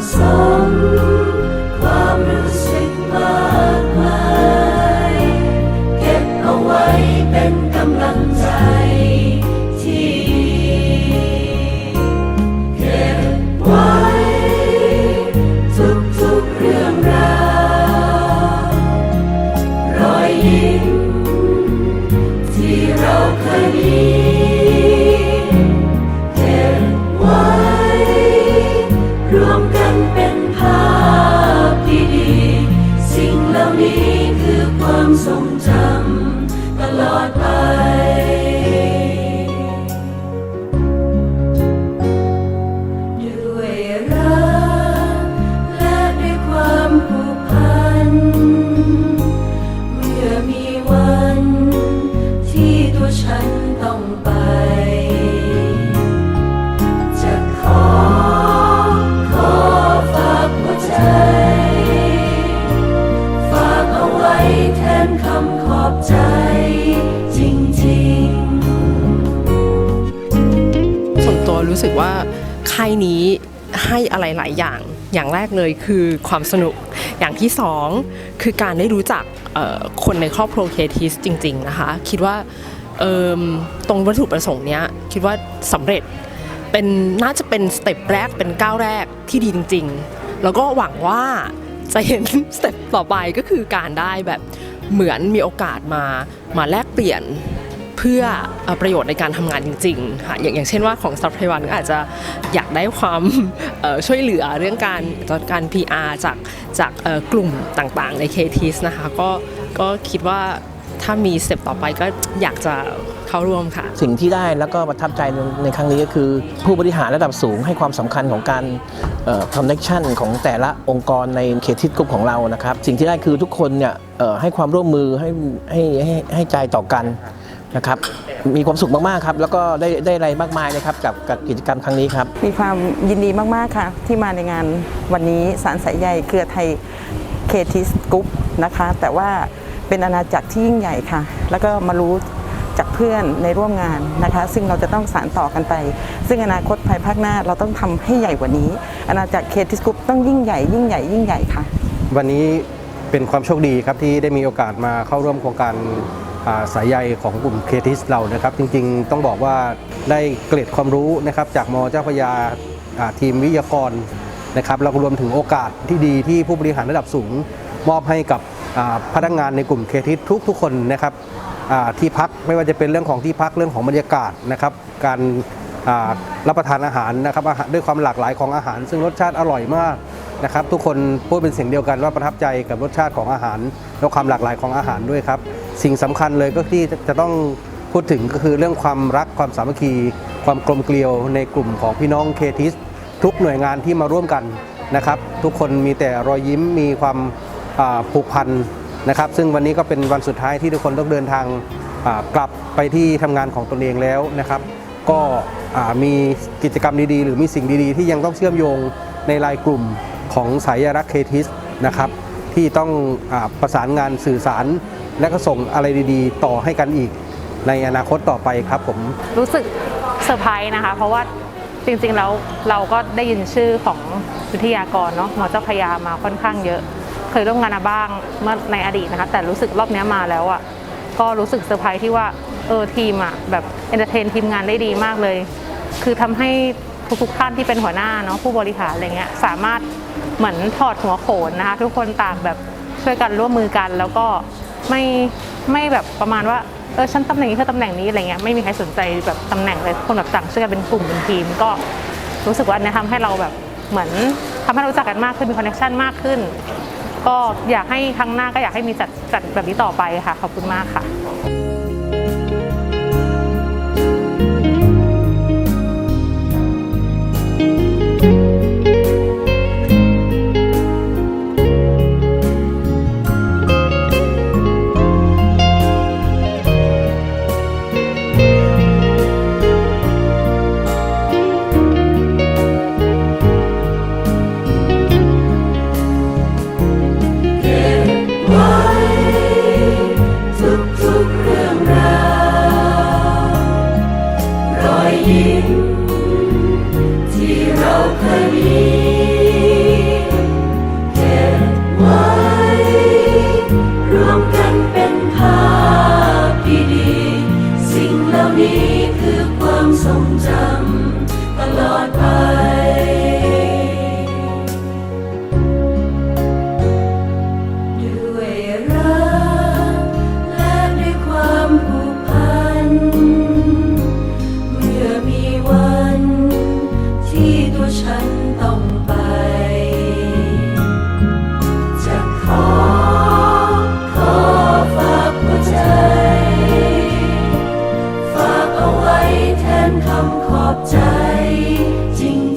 sống รู้สึกว่าค่ายนี้ให้อะไรหลายอย่าง อย่างแรกเลยคือความสนุก อย่างที่สองคือการได้รู้จักคนในครอบครัวเคทีสจริง ๆ นะคะ คิดว่าตรงวัตถุประสงค์เนี้ยคิดว่าสำเร็จเป็นน่าจะเป็นสเต็ปแรกเป็นก้าวแรกที่ดีจริง ๆ แล้วก็หวังว่าจะเห็นสเต็ปต่อไปก็คือการได้แบบเหมือนมีโอกาสมามาแลกเปลี่ยน เพื่อเอ่อประโยชน์ในการทำงานจริงๆค่ะอย่างอย่างเช่นว่าของซัพพลายวันก็อาจจะอยากได้ความช่วยเหลือเรื่องการจัดการ PR จากจากกลุ่มต่างๆใน KTs นะคะก็ก็คิดว่าถ้ามีสเต็ปต่อไปก็อยากจะเข้าร่วมค่ะ สิ่งที่ได้แล้วก็ประทับใจในครั้งนี้ก็คือ ผู้บริหารระดับสูงให้ความสำคัญของการคอนเน c ชันของแต่ละองค์กรในเคทิสกลุ่มของเรานะครับ สิ่งที่ได้คือทุกคนเนี่ยให้ความร่วมมือให้ให้ให้ให้ใจต่อกัน นะครับ มีความสุขมากๆครับ แล้วก็ได้ได้อะไรมากมายนะครับกับกับกิจกรรมครั้งนี้ครับ มีความยินดีมาก ๆ ค่ะ ที่มาในงานวันนี้สารสายใยเครือไทยเคทิสกรุ๊ปนะคะ แต่ว่าเป็นอาณาจักรที่ยิ่งใหญ่ค่ะ แล้วก็มารู้จากเพื่อนในร่วมงานนะคะ ซึ่งเราจะต้องสานต่อกันไป ซึ่งอนาคตภายภาคหน้าเราต้องทำให้ใหญ่กว่านี้ อาณาจักรเคทิสกรุ๊ปต้องยิ่งใหญ่ยิ่งใหญ่ยิ่งใหญ่ค่ะ วันนี้เป็นความโชคดีครับที่ได้มีโอกาสมาเข้าร่วมโครงการอ่า สายใยของกลุ่มเคทิสเรานะครับ จริงๆ ต้องบอกว่าได้เกร็ดความรู้นะครับจากมเจ้าพยาทีมวิทยากรนะครับแล้วรวมถึงโอกาสที่ดีที่ผู้บริหารระดับสูง มอบให้กับพนักงานในกลุ่มเคทิสทุก ๆ คนนะครับที่พักไม่ว่าจะเป็นเรื่องของที่พักเรื่องของบรรยากาศนะครับการรับประทานอาหารนะครับอาหารด้วยความหลากหลายของอาหาร ซึ่งรสชาติอร่อยมากนะครับ ทุกคนพูดเป็นเสียงเดียวกันว่าประทับใจกับรสชาติของอาหาร และความหลากหลายของอาหารด้วยครับ สิ่งสำคัญเลยก็ที่จะต้องพูดถึงก็คือเรื่องความรักความสามัคคี ความกลมเกลียวในกลุ่มของพี่น้องเคทิส ทุกหน่วยงานที่มาร่วมกันนะครับ ทุกคนมีแต่รอยยิ้มมีความผูกพันนะครับ ซึ่งวันนี้ก็เป็นวันสุดท้ายที่ทุกคนต้องเดินทางกลับไปที่ทำงานของตนเองแล้วนะครับ ก็มีกิจกรรมดีๆ หรือมีสิ่งดีๆ ที่ยังต้องเชื่อมโยงในรายกลุ่มของสายรักเคทิสนะครับ ที่ต้องอประสานงานสื่อสาร และก็ส่งอะไรดีๆ ต่อให้กันอีกในอนาคตต่อไปครับผม รู้สึกเซอร์ไพรส์นะคะ เพราะว่าจริงๆแล้วเราก็ได้ยินชื่อของวิทยากรเนาะหมอเจ้าพยามาค่อนข้างเยอะ เคยร่วมงานมาบ้างเมื่อในอดีตนะคะ แต่รู้สึกรอบนี้มาแล้วอะ่ะก็รู้สึกเซอร์ไพรส์ที่ว่าเออทีมอะ่ะแบบเอนเตอร์เทนทีมงานได้ดีมากเลย คือทำให้ทุกๆท่านที่เป็นหัวหน้าเนาะผู้บริหารอะไรเงี้ยสามารถ เหมือนถอดหัวโขนนะคะ ทุกคนต่างแบบช่วยกันร่วมมือกัน แล้วก็ไม่ไม่แบบประมาณว่าเออฉันตำแหน่งนี้เธอตำแหน่งนี้อะไรเงี้ยไม่มีใครสนใจแบบตำแหน่งเลยทุกคนแบบต่างช่วยกันเป็นกลุ่มเป็นทีม ก็รู้สึกว่าอันเนี้ยทำให้เราแบบเหมือนทำให้เรารู้จักกันมากขึ้นมีคอนเนคชันมากขึ้น ก็อยากให้ครั้งหน้าก็อยากให้มีจัดจัดแบบนี้ต่อไปค่ะขอบคุณมากค่ะ no clarity. คำขอบใจจริง